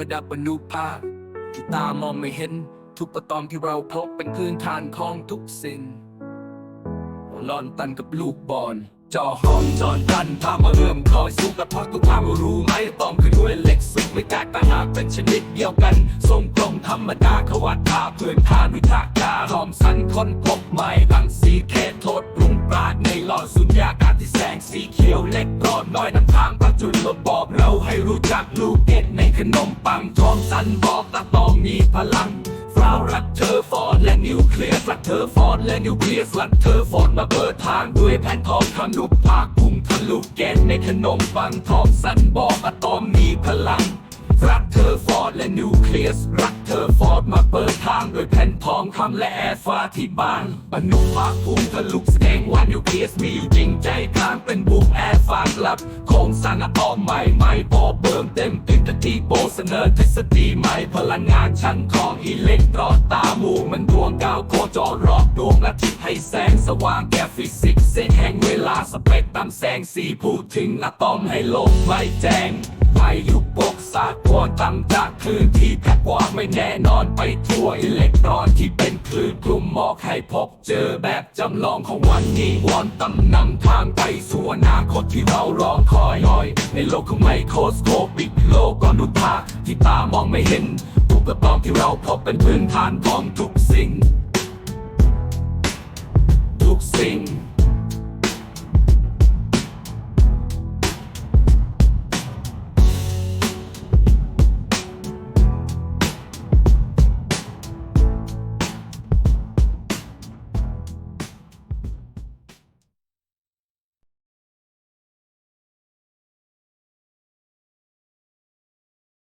ระดับอนุภาคที่ตามองไม่เห็น ทุกอะตอมที่เราพบเป็นพื้นฐานของทุกสิ่งลอนตันกับลูกบอลจอห้องจอนกันพามาเริ่มคอยสู้กับพอทุกความรู้ไหมตอมคือด้วยเหล็กซึ่งไม่แตกต่างหากเป็นชนิดเดียวกัน ทรงกลมธรรมดาขวัดทาเพื่อนทานวิทาการทอมสันค้นพบใหม่รังสีเคโทษปรุงปราดในหลอดสุญญากาศที่แสงสีเขียวเล็กรอดน้อยนำทางปัจจุบันบอกเราให้รู้จักลูกเด็ดใน ขนมปังทอมสันบอกตาต้องมีพลังฟราวรักเธอฟอร์ดและนิวเคลียสรักเธอฟอร์ดและนิวเคลียสรักเธอฟอร์ดมาเปิดทางด้วยแผ่นทองทะลุภาคพุ่งทะลุแกนในขนมปังทองสันบอกอะตอมมีพลังรักเธอฟอร์ดและนิวเคลียสรักเธอฟอร์ดมาเปิดทางโดยแผ่นทองคำและแอร์ฟ้าที่บ้านอนุภาคพุ่งทะลุแสดงว่านิวเคลียสมีอยู่จริงใจกลางเป็นบุกแอร์ฟ้าก ลับโครงสร้างอะตอมใหม่ใหม่พอเบิ่มเต็มตึดที่โบเสนอทฤษฎีใหม่พลังงานชั้นของอิเล็กตรอนตาหมูมันดวงดาวโคจรรอบดวงอาทิตย์ให้แสงสว่างแก่ฟิสิกส์เส้นแห่งเวลาสเปกตรัมแสงสีพูดถึงอะตอมให้โลกไม่แจ้งไปยุบปกสาก ลต่ำจากคลื่นที่แคบกว่าไม่แน่นอนไปทั่วอิเล็กตรอนที่เป็นคลื่นกลุ่มหมอกให้พบเจอแบบจำลองของวันนี้วอนตำนำทางไปสู่อนาคตที่เรารอคอยหน่อย ในโลกของไมโครสโคปิกโลกอนุภาคที่ตามองไม่เห็นอุปกรณ์ที่เราพบเป็นพื้นฐานของทุกสิ่ง ทุกสิ่ง